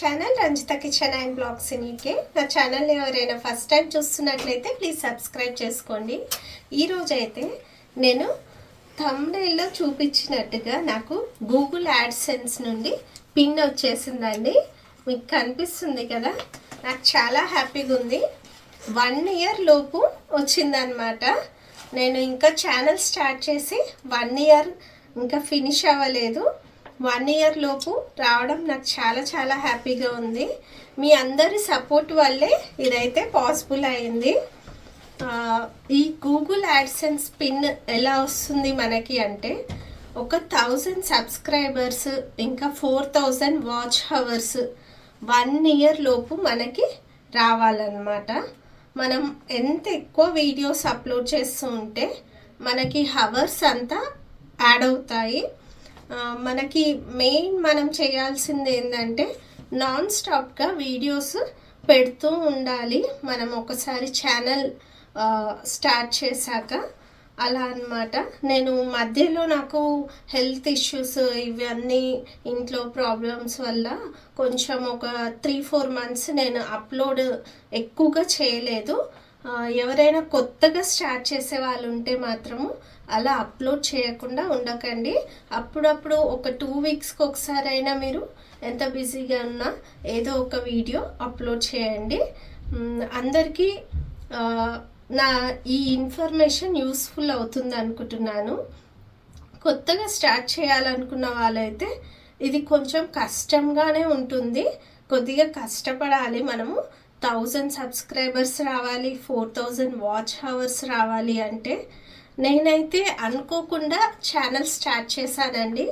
Channel Ranjitha kitchen and blogs in UK నా ఛానల్ని ఎవరైనా ఫస్ట్ టైం చూస్తున్నట్లయితే ప్లీజ్ సబ్స్క్రైబ్ చేసుకోండి. ఈరోజు అయితే నేను థంబ్నైల్లో చూపించినట్టుగా నాకు గూగుల్ యాడ్సెన్స్ నుండి పిన్ వచ్చేసిందండి. మీకు కనిపిస్తుంది కదా? నాకు చాలా హ్యాపీగా ఉంది. వన్ ఇయర్ లోపు వచ్చిందనమాట నేను ఇంకా ఛానల్ స్టార్ట్ చేసి వన్ ఇయర్ ఇంకా ఫినిష్ అవ్వలేదు. వన్ ఇయర్ లోపు రావడం నాకు చాలా చాలా హ్యాపీగా ఉంది. మీ అందరి సపోర్ట్ వల్లే ఇదైతే పాసిబుల్ అయింది. ఈ గూగుల్ యాడ్సెన్స్ పిన్ ఎలా వస్తుంది మనకి అంటే ఒక థౌజండ్ సబ్స్క్రైబర్స్ ఇంకా four thousand watch hours one year లోపు మనకి రావాలన్నమాట. మనం ఎంత ఎక్కువ వీడియోస్ అప్లోడ్ చేస్తూ ఉంటే మనకి హవర్స్ అంతా యాడ్ అవుతాయి. మనకి మెయిన్ మనం చేయాల్సింది ఏంటంటే నాన్ స్టాప్గా వీడియోస్ పెడుతూ ఉండాలి. మనం ఒకసారి ఛానల్ స్టార్ట్ చేశాక అలా అన్నమాట. నేను మధ్యలో నాకు హెల్త్ ఇష్యూస్ ఇవన్నీ ఇంట్లో ప్రాబ్లమ్స్ వల్ల కొంచెం ఒక త్రీ ఫోర్ మంత్స్ నేను అప్లోడ్ ఎక్కువగా చేయలేదు. ఎవరైనా కొత్తగా స్టార్ట్ చేసే వాళ్ళు ఉంటే మాత్రము అలా అప్లోడ్ చేయకుండా ఉండకండి. అప్పుడప్పుడు ఒక టూ వీక్స్కి ఒకసారి అయినా మీరు ఎంత బిజీగా ఉన్నా ఏదో ఒక వీడియో అప్లోడ్ చేయండి. అందరికీ నా ఈ ఇన్ఫర్మేషన్ యూస్ఫుల్ అవుతుంది అనుకుంటున్నాను. కొత్తగా స్టార్ట్ చేయాలనుకున్న వాళ్ళైతే ఇది కొంచెం కష్టంగానే ఉంటుంది. కొద్దిగా కష్టపడాలి మనము. థౌజండ్ సబ్స్క్రైబర్స్ రావాలి ఫోర్ థౌజండ్ వాచ్ అవర్స్ రావాలి అంటే నేనైతే అనుకోకుండా ఛానల్ స్టార్ట్ చేశానండి.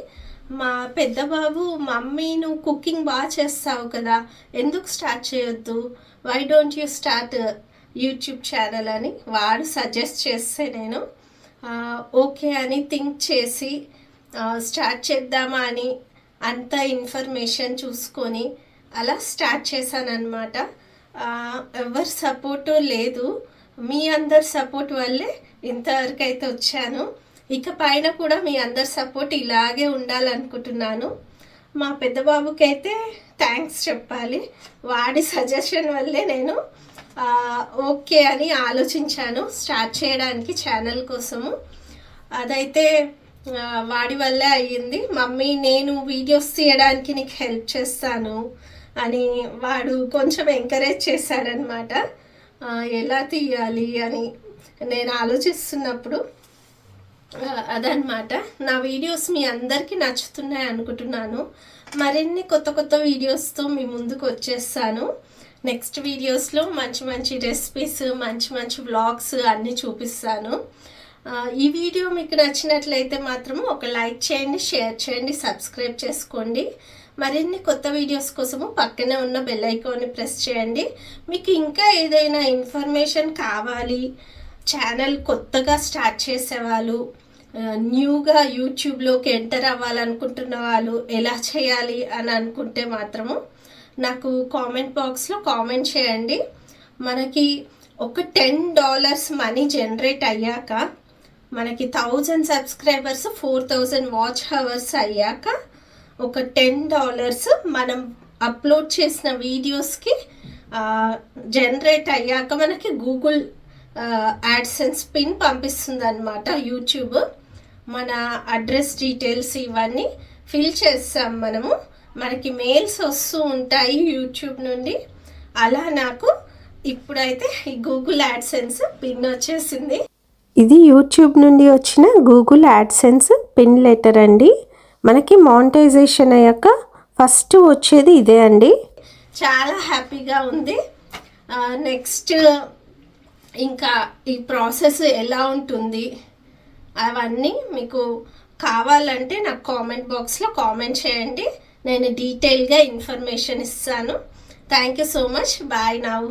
మా పెద్ద బాబు మమ్మీ నువ్వు కుకింగ్ బాగా చేస్తావు కదా ఎందుకు స్టార్ట్ చేయొద్దు? Why don't you start YouTube channel అని వాడు సజెస్ట్ చేస్తే నేను ఓకే అని థింక్ చేసి స్టార్ట్ చేద్దామా అని అంత ఇన్ఫర్మేషన్ చూసుకొని అలా స్టార్ట్ చేశాను అనమాట ఎవరి సపోర్టు లేదు. మీ అందరి సపోర్ట్ వల్లే ఇంతవరకు అయితే వచ్చాను. ఇక పైన కూడా మీ అందరి సపోర్ట్ ఇలాగే ఉండాలనుకుంటున్నాను. మా పెద్ద బాబుకి అయితే థ్యాంక్స్ చెప్పాలి. వాడి సజెషన్ వల్లే నేను ఓకే అని ఆలోచించాను స్టార్ట్ చేయడానికి ఛానల్ కోసము. అదైతే వాడి వల్లే అయ్యింది. మమ్మీ నేను వీడియోస్ తీయడానికి నీకు హెల్ప్ చేస్తాను అని వాడు కొంచెం ఎంకరేజ్ చేశాడనమాట ఎలా తీయాలి అని నేను ఆలోచిస్తున్నప్పుడు అదనమాట నా వీడియోస్ మీ అందరికీ నచ్చుతున్నాయి అనుకుంటున్నాను. మరిన్ని కొత్త కొత్త వీడియోస్తో మీ ముందుకు వచ్చేస్తాను. నెక్స్ట్ వీడియోస్లో మంచి మంచి రెసిపీస్ మంచి మంచి వ్లాగ్స్ అన్నీ చూపిస్తాను. ఈ వీడియో మీకు నచ్చినట్లయితే మాత్రం ఒక లైక్ చేయండి షేర్ చేయండి సబ్స్క్రైబ్ చేసుకోండి. మరిన్ని కొత్త వీడియోస్ కోసము పక్కనే ఉన్న బెల్ ఐకాన్ని ప్రెస్ చేయండి. మీకు ఇంకా ఏదైనా ఇన్ఫర్మేషన్ కావాలి ఛానల్ కొత్తగా స్టార్ట్ చేసేవాళ్ళు న్యూగా యూట్యూబ్లోకి ఎంటర్ అవ్వాలనుకుంటున్న వాళ్ళు ఎలా చేయాలి అని అనుకుంటే మాత్రము నాకు కామెంట్ బాక్స్లో కామెంట్ చేయండి. మనకి ఒక టెన్ డాలర్స్ మనీ జనరేట్ అయ్యాక మనకి thousand subscribers four thousand watch hours అయ్యాక ఒక టెన్ డాలర్స్ మనం అప్లోడ్ చేసిన వీడియోస్కి జనరేట్ అయ్యాక మనకి గూగుల్ యాడ్సెన్స్ పిన్ పంపిస్తుంది అనమాట యూట్యూబ్ మన అడ్రస్ డీటెయిల్స్ ఇవన్నీ ఫిల్ చేస్తాం మనము. మనకి మెయిల్స్ వస్తూ ఉంటాయి యూట్యూబ్ నుండి. అలా నాకు ఇప్పుడైతే ఈ గూగుల్ యాడ్సెన్స్ పిన్ వచ్చేసింది. ఇది యూట్యూబ్ నుండి వచ్చిన గూగుల్ యాడ్సెన్స్ పిన్ లెటర్ అండి. మనకి మానిటైజేషన్ అయ్యాక ఫస్ట్ వచ్చేది ఇదే అండి. చాలా హ్యాపీగా ఉంది. నెక్స్ట్ ఇంకా ఈ ప్రాసెస్ ఎలా ఉంటుంది అవన్నీ మీకు కావాలంటే నాకు కామెంట్ బాక్స్లో కామెంట్ చేయండి. నేను డీటెయిల్గా ఇన్ఫర్మేషన్ ఇస్తాను. Thank you so much bye నావు